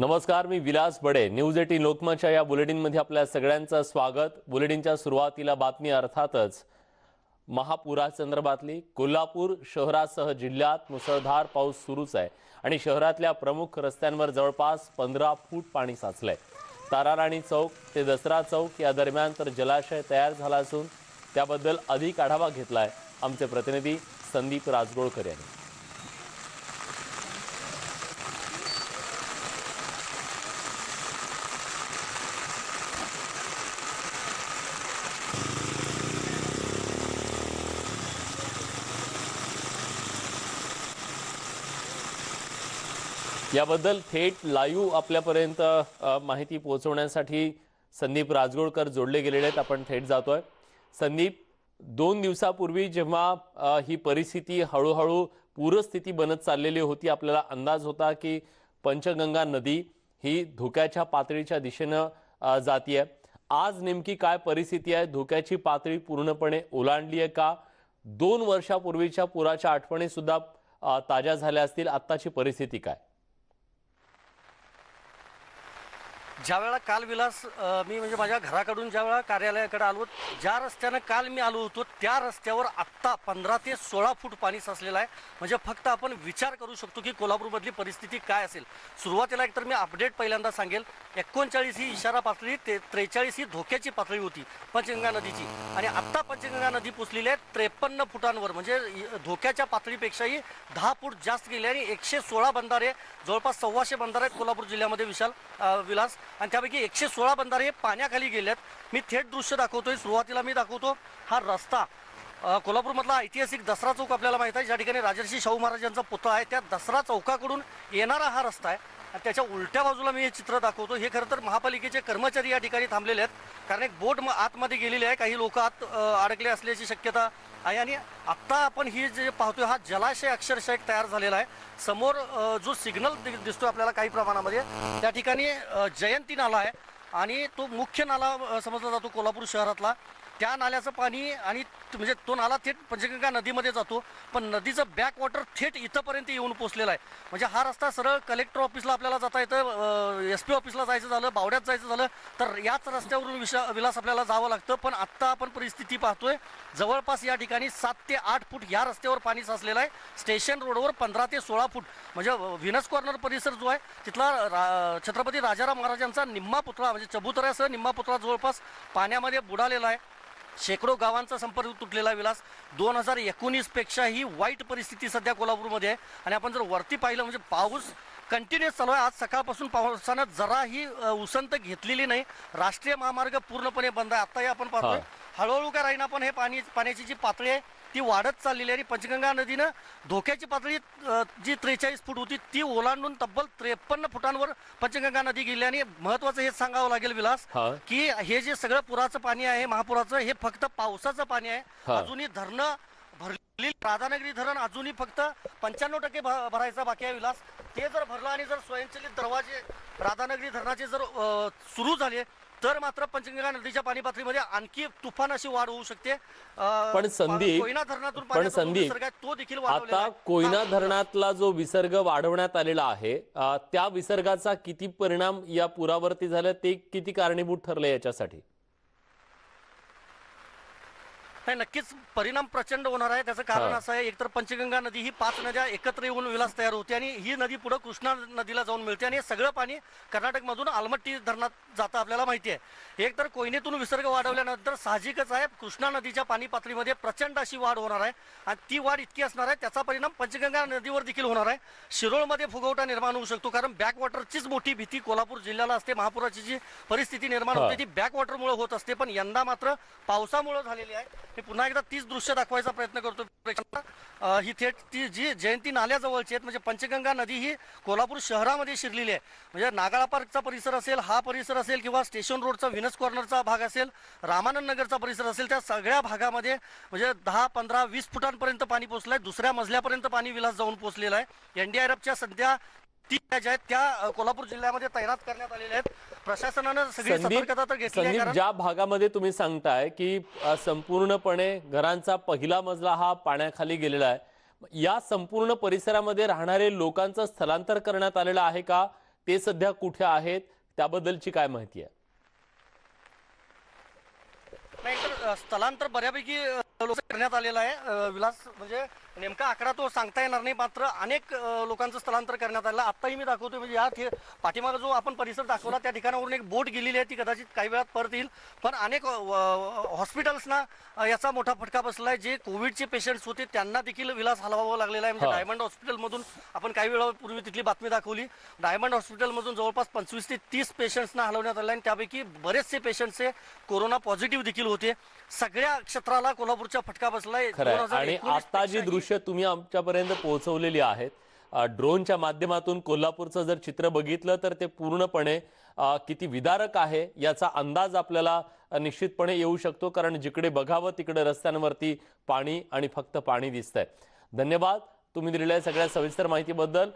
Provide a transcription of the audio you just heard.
नमस्कार मी Vilas Bade. News eighteen लोकमतच्या या बुलेटिनमध्ये आपल्या सगळ्यांचं स्वागत. बुलेटिनच्या सुरुवातीला बातमी अर्थातच महापुरासंदर्भातली कोल्हापूर शहरासह जिल्ह्यात मुसळधार पाऊस सुरूच आहे आणि शहरातल्या प्रमुख रस्त्यांवर जवळपास पंधरा फूट पाणी साचलंय. ताराराणी चौक ते दसरा चौक या दरम्यान तर जलाशय तयार झाला असून त्याबद्दल अधिक आढावा घेतलाय आमचे प्रतिनिधी संदीप राजगोळकर यांनी. याबद्दल थेट लाईव्ह आपल्यापर्यंत माहिती पोहोचवण्यासाठी संदीप राजगोळकर जोडले गेलेले आहेत. आपण थेट जातोय. संदीप दोन दिवसापूर्वी जेव्हा ही परिस्थिती हळूहळू पूरस्थिती बनत चाललेली होती आपल्याला अंदाज होता की पंचगंगा नदी ही धोक्याच्या पातळीच्या दिशेनं अ, आहे आज नेमकी काय परिस्थिती आहे? धोक्याची पातळी पूर्णपणे ओलांडली आहे का? दोन वर्षापूर्वीच्या पुराच्या आठवणी सुद्धा ताज्या झाल्या असतील. आत्ताची परिस्थिती काय? ज्यावेळेला काल विलास मी म्हणजे माझ्या घराकडून ज्यावेळेला कार्यालयाकडे आलो ज्या रस्त्यानं काल मी आलो होतो त्या रस्त्यावर आत्ता पंधरा ते सोळा फूट पाणी साचलेलं आहे. म्हणजे फक्त आपण विचार करू शकतो की कोल्हापूरमधली परिस्थिती काय असेल. सुरुवातीला एकतर मी अपडेट पहिल्यांदा सांगेल एकोणचाळीस ही इशारा पातळी ते त्रेचाळीस ही धोक्याची पातळी होती पंचगंगा नदीची. आणि आत्ता पंचगंगा नदी पोचलेली आहे त्रेपन्न फुटांवर म्हणजे धोक्याच्या पातळीपेक्षाही दहा फूट जास्त गेली आणि एकशे सोळा बंधारे जवळपास सव्वाशे बंधारे आहेत कोल्हापूर जिल्ह्यामध्ये विशाल विलास आणि त्यापैकी एकशे सोळा बंधारे हे पाण्याखाली गेले आहेत मी थेट दृश्य दाखवतोय. सुरुवातीला मी दाखवतो. हा रस्ता कोल्हापूरमधला ऐतिहासिक दसरा चौक आपल्याला माहीत आहे. ज्या ठिकाणी राजर्षी शाहू महाराजांचा पुतळा आहे त्या दसरा चौकाकडून येणारा हा रस्ता आहे. आणि त्याच्या उलट्या बाजूला मी हे चित्र दाखवतो. हे खरं तर महापालिकेचे कर्मचारी या ठिकाणी थांबलेले आहेत. कारण एक बोट म- आतमध्ये गेलेली आहे. काही लोक आत अडकले असल्याची शक्यता आहे आणि आत्ता आपण ही जे पाहतोय हा जलाशय अक्षरशः एक तयार झालेला आहे. समोर जो सिग्नल दि- आपल्याला काही प्रमाणामध्ये त्या ठिकाणी जयंती नाला आहे. आणि तो मुख्य नाला समजला जातो कोल्हापूर शहरातला. त्या नाल्याचं पाणी आणि म्हणजे तो नाला थेट पंचगंगा नदीमध्ये जातो पण नदीचं बॅक वॉटर थेट इथंपर्यंत येऊन पोचलेला आहे. म्हणजे हा रस्ता सरळ कलेक्टर ऑफिसला आपल्याला जाता येतं एस पी ऑफिसला जायचं झालं बावड्यात जायचं झालं तर याच रस्त्यावरून विशा विलास आपल्याला जावं लागतं. पण आत्ता आपण परिस्थिती पाहतोय जवळपास या ठिकाणी सात ते आठ फूट या रस्त्यावर पाणी साचलेलं आहे. स्टेशन रोडवर पंधरा ते सोळा फूट म्हणजे व्हिनस कॉर्नर परिसर जो आहे तिथला रा- छत्रपती राजाराम महाराजांचा निम्मा पुतळा म्हणजे चबुतऱ्यासह निम्मा पुतळा जवळपास पाण्यामध्ये बुडालेला आहे. शेकडो गावांचा संपर्क तुटलेला विलास दोन हजार एकोणीस पेक्षाही वाईट परिस्थिती सध्या कोल्हापूरमध्ये आहे. आणि आपण जर वरती पाहिलं म्हणजे पाऊस कंटिन्युअस चालू आहे. आज सकाळपासून पावसानं जराही उसंत घेतलेली नाही. राष्ट्रीय महामार्ग पूर्णपणे बंद आहे. आताही आपण पाहतोय. हळूहळू का राहीना पण हे पाणी पाण्याची जी पातळी आहे ती वाढत चाललेली आहे आणि पंचगंगा नदीनं धोक्याची पातळी जी त्रेचाळीस फूट होती ती ओलांडून तब्बल त्रेपन्न फुटांवर पंचगंगा नदी गेली आणि महत्वाचं हेच सांगावं लागेल विलास हा. की हे जे सगळं पुराचं पाणी आहे महापुराचं हे फक्त पावसाचं पाणी आहे हा. अजूनही धरणं भरली राधानगरी धरण अजूनही फक्त पंच्याण्णव टक्के भरायचा बाकी आहे विलास ते जर भरलं आणि जर स्वयंचलित दरवाजे राधानगरी धरणाचे जर सुरू झाले तर मात्र पंचगंगा नदीच्या पाणी पातळीमध्ये आणखी तुफान अशी वाढ होऊ शकते पण संदीप- कोयना धरणातून पण आहे, तो देखील आता. कोयना. धरणातला जो विसर्ग वाढवण्यात आलेला आहे त्या विसर्गाचा किती परिणाम या पुरावरती झाला ते किती कारणीभूत ठरले याच्यासाठी नाही नक्कीच परिणाम प्रचंड होणार आहे. त्याचं कारण हा. असं आहे एकतर पंचगंगा नदी ही पाच नद्या एकत्र येऊन विलास तयार होते आणि ही नदी पुढे कृष्णा नदीला जाऊन मिळते आणि हे सगळं पाणी कर्नाटकमधून आलमट्टी धरणात जातं आपल्याला माहिती आहे. एकतर कोयनेतून विसर्ग वाढवल्यानंतर साहजिकच आहे कृष्णा नदीच्या पाणी पातळीमध्ये प्रचंड अशी वाढ होणार आहे आणि ती वाढ इतकी असणार आहे त्याचा परिणाम पंचगंगा नदीवर देखील होणार आहे. शिरोळमध्ये फुगवटा निर्माण होऊ शकतो कारण बॅकवॉटरचीच मोठी भीती कोल्हापूर जिल्ह्याला असते. महापुराची जी परिस्थिती निर्माण. होते ती बॅकवॉटरमुळे होत असते पण यंदा मात्र पावसामुळे झालेली आहे. मी पुन्हा एकदा तीच दृश्य दाखवायचा प्रयत्न करतो प्रेक्षकांना. ही थेट ती जी जयंती नाल्याजवळची आहेत म्हणजे पंचगंगा नदी ही कोल्हापूर शहरामध्ये शिरलेली आहे. म्हणजे नागाळा पार्कचा परिसर असेल हा परिसर असेल किंवा स्टेशन रोडचा व्हिनस कॉर्नरचा भाग असेल रामानंद नगरचा परिसर असेल त्या सगळ्या भागामध्ये म्हणजे दहा पंधरा वीस फुटांपर्यंत पाणी पोहोचलंय. दुसऱ्या मजल्यापर्यंत पाणी विलास जाऊन पोहोचलेलं आहे. एन डी आरबच्या सध्या तीन ज्या आहेत त्या कोल्हापूर जिल्ह्यामध्ये तैनात करण्यात आलेल्या आहेत. प्रशासनानं सगळी सतर्कता तर घेतली ज्या भागामध्ये तुम्ही सांगताय की संपूर्णपणे घरांचा पहिला मजला हा पाण्याखाली गेलेला आहे या संपूर्ण परिसरामध्ये राहणारे लोकांचं स्थलांतर करण्यात आलेलं आहे का? ते सध्या कुठे आहेत? त्याबद्दलची काय माहिती आहे? नाही तर स्थलांतर बऱ्यापैकी करण्यात आलेलं आहे विलास म्हणजे नेमका आकडा तो सांगता येणार नाही. मात्र अनेक लोकांचं स्थलांतर करण्यात आलं. आत्ताही मी दाखवतो म्हणजे या पाठीमागं जो आपण परिसर दाखवला त्या ठिकाणावरून एक बोट गेलेली आहे. ती कदाचित काही वेळात परत येईल. पण अनेक हॉस्पिटल्सना याचा मोठा फटका बसला आहे जे कोविडचे पेशंट्स होते त्यांना देखील विलास हलवावं लागलेला आहे. म्हणजे. डायमंड हॉस्पिटलमधून आपण काही वेळापूर्वी तिथली बातमी दाखवली. डायमंड हॉस्पिटलमधून जवळपास पंचवीस ते तीस पेशंट्सना हलवण्यात आलं आणि त्यापैकी बरेचसे पेशंट्स हे कोरोना पॉझिटिव्ह देखील होते. सगळ्या क्षेत्राला कोल्हापूरचा फटका बसलाय. खरं आहे. 2019 आणि आता जी पेक्षाही- दृश्य तुम्ही आमच्यापर्यंत पोहोचवलेली आहेत. ड्रोनच्या माध्यमातून कोल्हापूरचं जर चित्र बघितलं तर ते पूर्णपणे किती विदारक आहे याचा अंदाज आपल्याला निश्चितपणे येऊ शकतो. कारण जिकडे बघावं तिकडे रस्त्यांवरती पाणी आणि फक्त पाणी दिसतंय. धन्यवाद. तुम्ही दिलेल्या सगळ्या सविस्तर माहितीबद्दल.